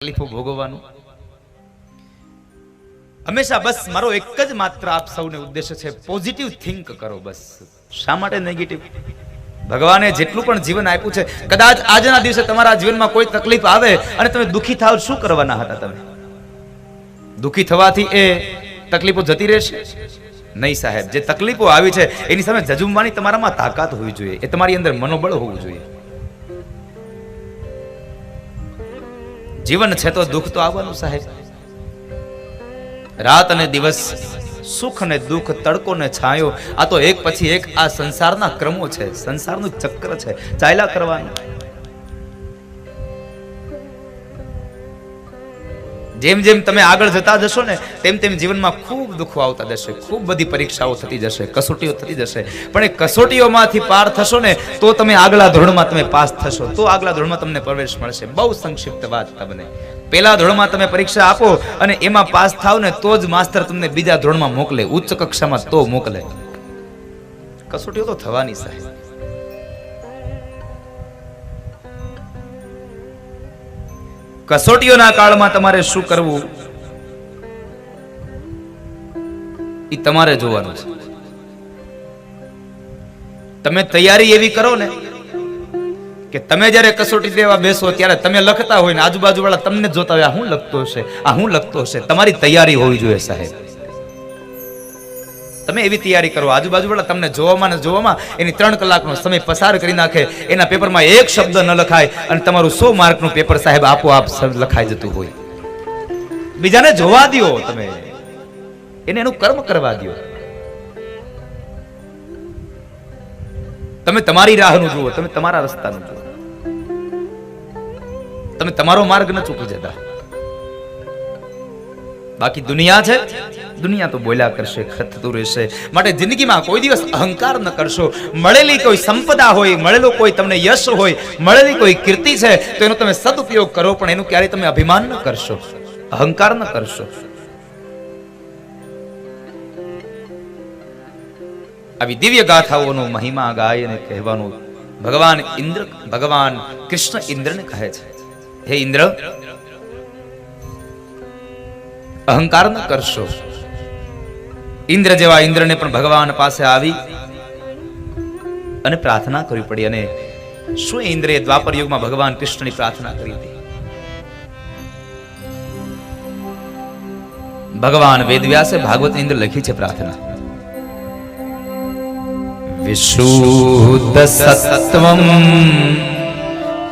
તકલીફો ભોગવવાનું? હંમેશા બસ મારો એક જ માત્ર આપ સૌને ઉદ્દેશ્ય છે પોઝિટિવ થિંક કરો બસ. શા માટે નેગેટિવ ભગવાને જેટલું પણ જીવન આપ્યું છે, કદાચ આજના દિવસે તમારા જીવનમાં કોઈ તકલીફ આવે અને તમે દુખી થાવ, શું કરવાના હતા તમે? દુખી થવાથી એ તકલીફો જતી રહેશે? નહીં સાહેબ, જે તકલીફો આવી છે, એની સામે જજુમવાની તમારામાં તાકાત હોવી જોઈએ. એ તમારી અંદર મનોબળ હોવું જોઈએ. જીવન છે તો દુઃખ તો આવવાનું સાહેબ. રાત અને દિવસ સુખ અને દુઃખ તડકો ને છાંયો. આ તો એક પછી એક આ સંસારના ક્રમો છે. સંસારનું ચક્ર છે. ચાલ્યા કરવાનું. જેમ જેમ તમે આગળ જતા જશો ને, તેમ તેમ જીવનમાં ખૂબ દુઃખો આવતા જશે, ખૂબ બધી પરીક્ષાઓ થતી જશે, કસોટીઓ થતી જશે. પણ એ કસોટીઓમાંથી પાર થશો ને, તો તમે આગલા ધોરણમાં તમે પાસ થશો. તો આગલા ધોરણમાં તમને પ્રવેશ મળશે. બહુ સંક્ષિપ્ત વાત તમને. પહેલા ધોરણમાં તમે પરીક્ષા આપો અને એમાં પાસ થાવ ને, તો જ માસ્તર તમને બીજા ધોરણમાં મોકલે. ઉચ્ચ કક્ષામાં તો મોકલે. કસોટીઓ તો થવાની સાહેબ. કસોટીઓના કાળમાં તમારે શું કરવું? એ તમારે જોવાનું છે. તમે તૈયારી એવી કરો ને કે તમે જ્યારે કસોટી દેવા બેસો ત્યારે તમે લખતા હોય ને આજુબાજુ વાળા તમને જોતા હોય, આ હું લખતો હશે, આ હું લખતો હશે. તમારી તૈયારી હોવી જોઈએ સાહેબ. તમે એવી તૈયારી કરો. આજુબાજુવાળા તમને જોવામાં ને જોવામાં એની ત્રણ કલાકનો સમય પસાર કરી નાખે. એના પેપરમાં એક શબ્દ ન લખાય અને તમારું સો માર્કનું પેપર સાહેબ આપોઆપ લખાઈ જતું હોય. બીજાને જોવા દ્યો તમે. એને એનું કર્મ કરવા દ્યો. તમે તમારી રાહનું જુઓ, તમે તમારા રસ્તાનું જુઓ. તમે તમારો માર્ગ ન ચૂકી જતા. બાકી દુનિયા છે? દુનિયા તો બોલ્યા કરશે ખતતું રહેશે. માટે જિંદગીમાં કોઈ દિવસ અહંકાર ન કરશો. મળેલી કોઈ સંપદા હોય, મળેલો કોઈ તમને યશ હોય, મળેલી કોઈ કીર્તિ છે, તો એનો તમે સદુપયોગ કરો, પણ એનું ક્યારેય તમે અભિમાન ન કરશો. અહંકાર ન કરશો. આવી દિવ્ય ગાથાઓનો મહિમા ગાય અને કહેવાનું ભગવાન ઇન્દ્ર, ભગવાન કૃષ્ણ ઇન્દ્રને કહે છે. હે ઇન્દ્ર અહંકાર ન કરશો. ઇન્દ્ર જેવા ઇન્દ્રને પણ ભગવાન પાસે આવી અને પ્રાર્થના કરવી પડી અને શું ઇન્દ્રે દ્વાપર યુગમાં ભગવાન કૃષ્ણની પ્રાર્થના કરી હતી? ભગવાન વેદવ્યાસે ભાગવત ઇન્દ્ર લખી છે પ્રાર્થના. વિશુદ્ધ સત્વમ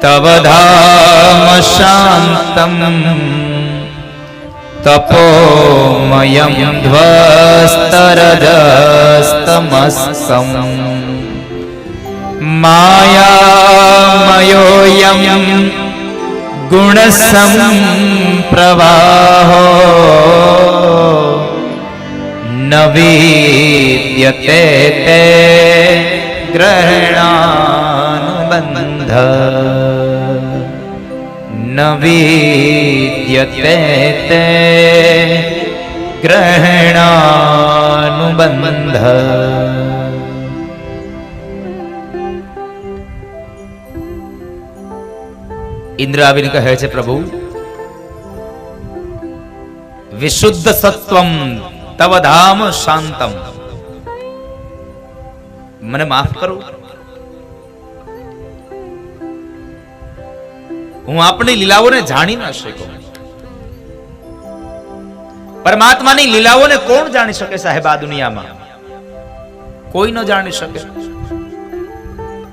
તવ શાંતમ. तपोमयं ध्वस्तरदस्तमस्समम् मायामयोऽयं गुणसमं प्रवाह न वीद्यते ते ग्रहणानुबन्ध। ન વિદ્યતે તે ગ્રહણાનુબંધ ઇન્દ્ર આવીને કહે છે પ્રભુ વિશુદ્ધ સત્વમ તવ ધામ શાંતમ મને માફ કરો હું આપણી લીલાઓને જાણી ન શકું. પરમાત્માની લીલાઓને કોણ જાણી શકે સાહેબ આ દુનિયામાં? કોઈ ન જાણી શકે.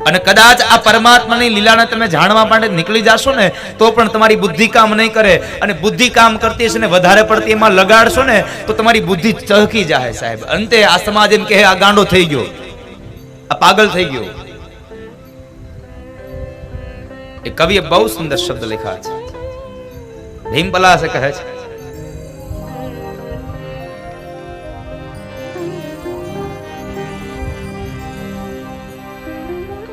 અને કદાચ આ પરમાત્માની લીલાને તમે જાણવા માટે નીકળી જશો ને, તો પણ તમારી બુદ્ધિ કામ નહીં કરે. અને બુદ્ધિ કામ કરતી હશે ને, વધારે પડતી એમાં લગાડશો ને, તો તમારી બુદ્ધિ ચહકી જાય સાહેબ. અંતે આ સમાજ એમ કહે, આ ગાંડો થઈ ગયો. આ પાગલ થઈ ગયો. એ કવિએ બહુ સુંદર શબ્દ લખ્યા છે. ભીમ પલાસે કહે છે.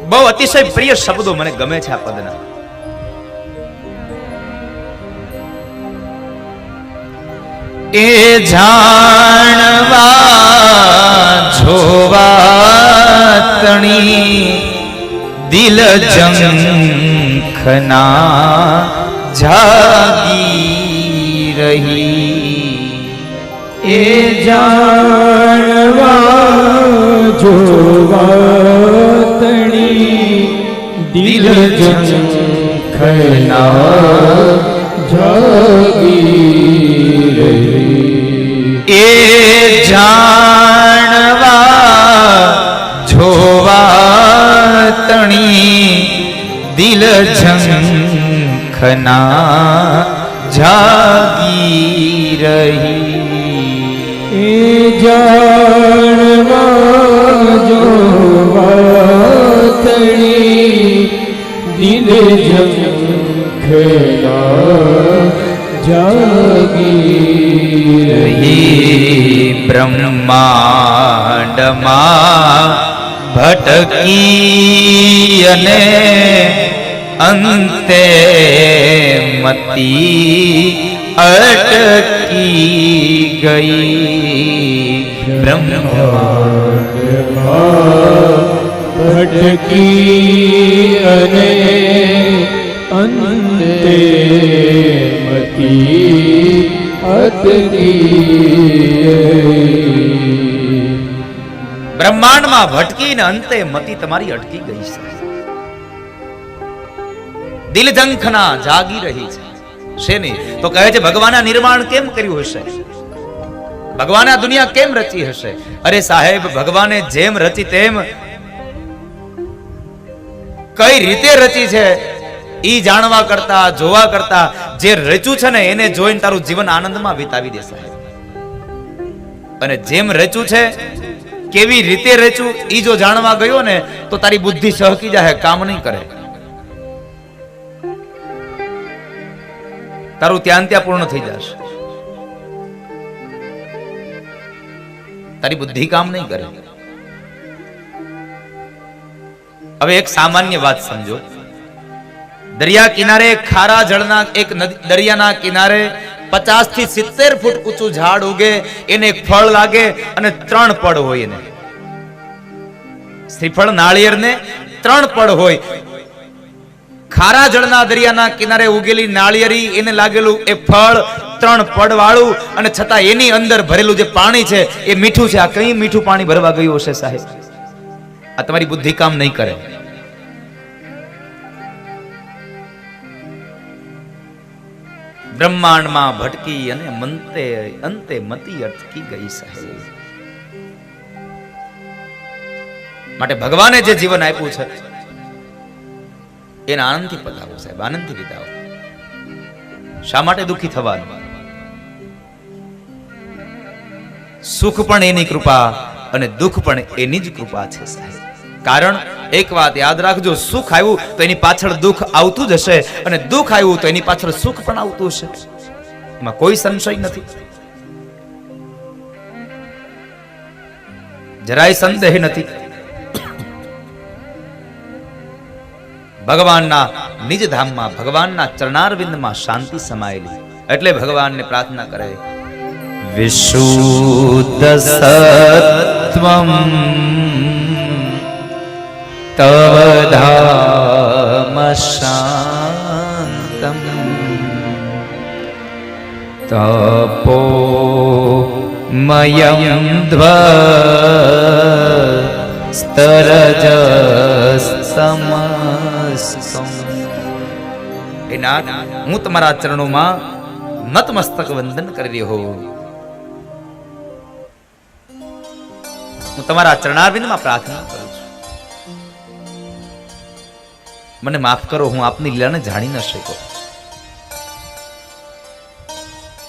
બહુ અતિશય પ્રિય શબ્દો મને ગમે છે આ પદના. એ જાણવા, જોવા તણી દિલ જંખના જાગી રહી એ જાણવા જોવાતણી દિલ જંખના જાગી રહી એ ઝંખના જાગી રહી એ જાણવા જોવા તણી દિલ જંખના જાગી રહી બ્રહ્માંડમાં ભટકી અને અંતે મતી અટકી ગઈ. બ્રહ્મ ભટકી અને અંતે મતી અટકી બ્રહ્માંડમાં ભટકીને અંતે મતી તમારી અટકી ગઈ છે. દિલ ઝંખના જાગી રહી છે. શેની? તો કહે છે, ભગવાનના નિર્માણ કેમ કર્યું હશે? ભગવાન આ દુનિયા કેમ રચી હશે? અરે સાહેબ, ભગવાને જેમ રચી તેમ કઈ રીતે રચી છે? ઈ જાણવા કરતા, જોવા કરતા, જે રચ્યું છે ને, એને જોઈને તારું જીવન આનંદમાં વિતાવી દે સાહેબ. અને જેમ રચ્યું છે, કેવી રીતે રચ્યું, ઈ જો જાણવા ગયો ને, તો તારી બુદ્ધિ સહકી જાય કામ નહીં કરે. તારું ત્યાં ત્યાં પૂર્ણ થઈ જશે. તારી બુદ્ધિ કામ નહીં કરે. હવે એક સામાન્ય વાત સમજો. દરિયા કિનારે ખારા જળના એક દરિયાના કિનારે પચાસથી સિત્તેર ફૂટ ઊંચું ઝાડ ઉગે, એને એક ફળ લાગે અને ત્રણ પડ હોય એને. શ્રીફળ નાળિયેર ને ત્રણ પડ હોય. ખારા જળના દરિયાના કિનારે ઉગેલી નાળિયેરી, એને લાગેલું એ ફળ, ત્રણ પડ વાળું અને છતાં એની અંદર ભરેલું જે પાણી છે, એ મીઠું છે. આ કઈ મીઠું પાણી ભરવા ગયું હશે સાહેબ? આ તમારી બુદ્ધિ કામ નહીં કરે. બ્રહ્માંડમાં ભટકી અને મંતે, અંતે મતી અટકી ગઈ સાહેબ. માટે ભગવાને જે જીવન આપ્યું છે એને આનંદથી પધારો સાહેબ, આનંદથી વિતાવો શા માટે દુઃખી થવાનું? સુખ પણ એની કૃપા અને દુઃખ પણ એની જ કૃપા છે સાહેબ. કારણ એક વાત યાદ રાખજો, સુખ આવ્યું તો એની પાછળ દુઃખ આવતું જ હશે અને દુઃખ આવ્યું તો એની પાછળ સુખ પણ આવતું હશે. એમાં કોઈ સંશય નથી. જરાય સંદેહ નથી. ભગવાનના નિજ ધામમાં, ભગવાનના ચરણારવિંદમાં શાંતિ સમાયેલી. એટલે ભગવાનને પ્રાર્થના કરે, વિશુદ્ધ સત્વમ તવ શાંતમ તપો મયમ ધ્વ સ્તરજ સમસ્તમ નાથ, હું તમારા ચરણોમાં નતમસ્તક વંદન કરી રહ્યો હોઉં. હું તમારા ચરણારવિંદમાં પ્રાર્થના કરું છું. મને માફ કરો, હું આપની લીલાને જાણી ન શક્યો.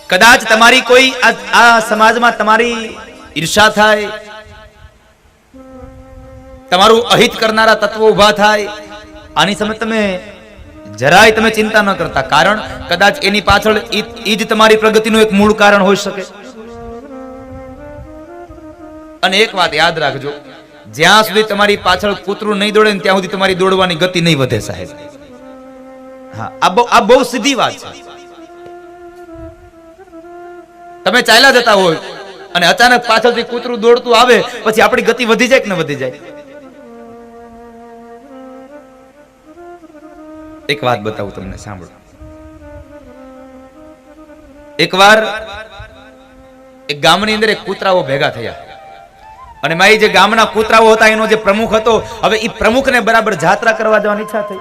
કદાચ તમારી કોઈ આ સમાજમાં તમારી ઈર્ષા થાય તમારું અહિત કરનારા તત્વો ઊભા થાય. આની સામે તમે જરાય તમે ચિંતા ન કરતા. કારણ કદાચ એની પાછળ જ તમારી પ્રગતિનું એક મૂળ કારણ હોઈ શકે. અને એક વાત યાદ રાખજો. જ્યાં સુધી તમારી પાછળ કૂતરું નહીં દોડે ત્યાં સુધી તમારી દોડવાની ગતિ નહીં વધે સાહેબ. હા બહુ આ બહુ સીધી વાત છે. તમે ચાલ્યા જતા હોય અને અચાનક પાછળથી કૂતરું દોડતું આવે, પછી આપણી ગતિ વધી જાય કે ન વધી જાય? એક વાત બતાવું તમને, સાંભળો. એકવાર એક ગામની અંદર એક કૂતરાઓ ભેગા થયા. અને મારી જે ગામના કૂતરાઓ હતા, એનો જે પ્રમુખ હતો, હવે એ પ્રમુખને બરાબર જાત્રા કરવા જવાની ઈચ્છા થઈ.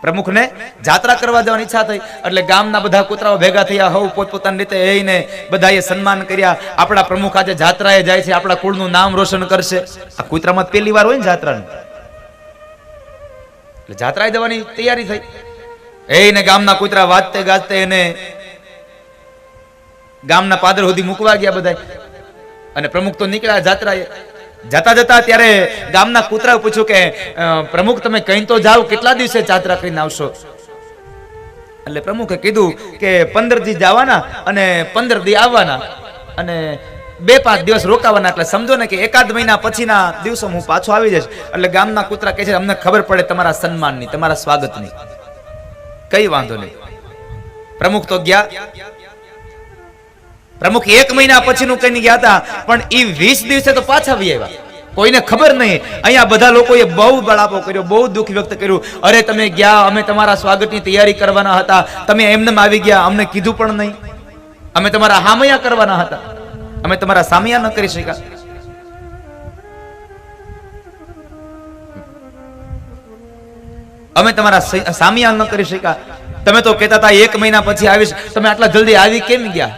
પ્રમુખને જાત્રા કરવા જવાની ઈચ્છા થઈ. એટલે ગામના બધા કૂતરાઓ ભેગા થયા હવ પોતપોતાની રીતે એને બધાએ સન્માન કર્યા. આપણા પ્રમુખ આજે જાત્રાએ જાય છે, આપણા કુળનું નામ રોશન કરશે. આ કૂતરામાં પહેલી વાર હોય ને જાત્રાની? એટલે જાત્રાએ જવાની તૈયારી થઈ. એને ગામના કૂતરા વાજતે ગાજતે એને ગામના પાદર સુધી મૂકવા ગયા બધા અને પ્રમુખ તો નીકળ્યા જાત્રાએ. જતા જતા ત્યારે ગામના કૂતરા પૂછ્યું કે પ્રમુખ તમે કઈ તો જાઓ, કેટલા દિવસે જાત્રા કરીને આવશો? એટલે પ્રમુખે કીધું કે પંદર દી જવાના અને પંદર દી આવવાના. અને બે પાંચ દિવસ રોકાવાના એટલે સમજો ને કે એકાદ મહિના પછીના દિવસો હું પાછો આવી જઈશ. એટલે ગામના કૂતરા કહે છે, અમને ખબર પડે તમારા સન્માનની, તમારા સ્વાગતની. કઈ વાંધો નહીં. પ્રમુખ તો ગયા. પ્રમુખ એક મહિના પછીનું કઈ ગયા હતા, પણ એ વીસ દિવસે તો પાછા આવી આવ્યા. કોઈને ખબર નહીં. અહીંયા બધા લોકોએ બહુ બળાપો કર્યો, બહુ દુઃખ વ્યક્ત કર્યું. અરે તમે ગયા, અમે તમારા સ્વાગતની તૈયારી કરવાના હતા. તમે એમને આવી ગયા, અમને કીધું પણ નહીં. અમે તમારા હામયા કરવાના હતા. અમે તમારા સામિયા ન કરી શક્યા. અમે તમારા સામિયા ન કરી શક્યા. તમે તો કહેતા હતા એક મહિના પછી આવીશ. તમે આટલા જલ્દી આવી કેમ ગયા?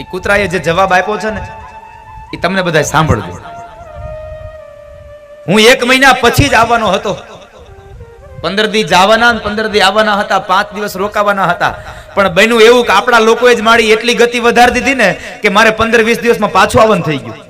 એ કૂતરાએ જે જવાબ આપ્યો છે ને, એ તમને બધા સાંભળજો. હું એક મહિના પછી જ આવવાનો હતો. પંદર દી જવાના પંદર દી આવવાના હતા, પાંચ દિવસ રોકાવાના હતા. પણ બન્યું એવું કે આપણા લોકોએ જ મારી એટલી ગતિ વધારી દીધી ને કે મારે પંદર વીસ દિવસમાં પાછું આવવાનું થઈ ગયું.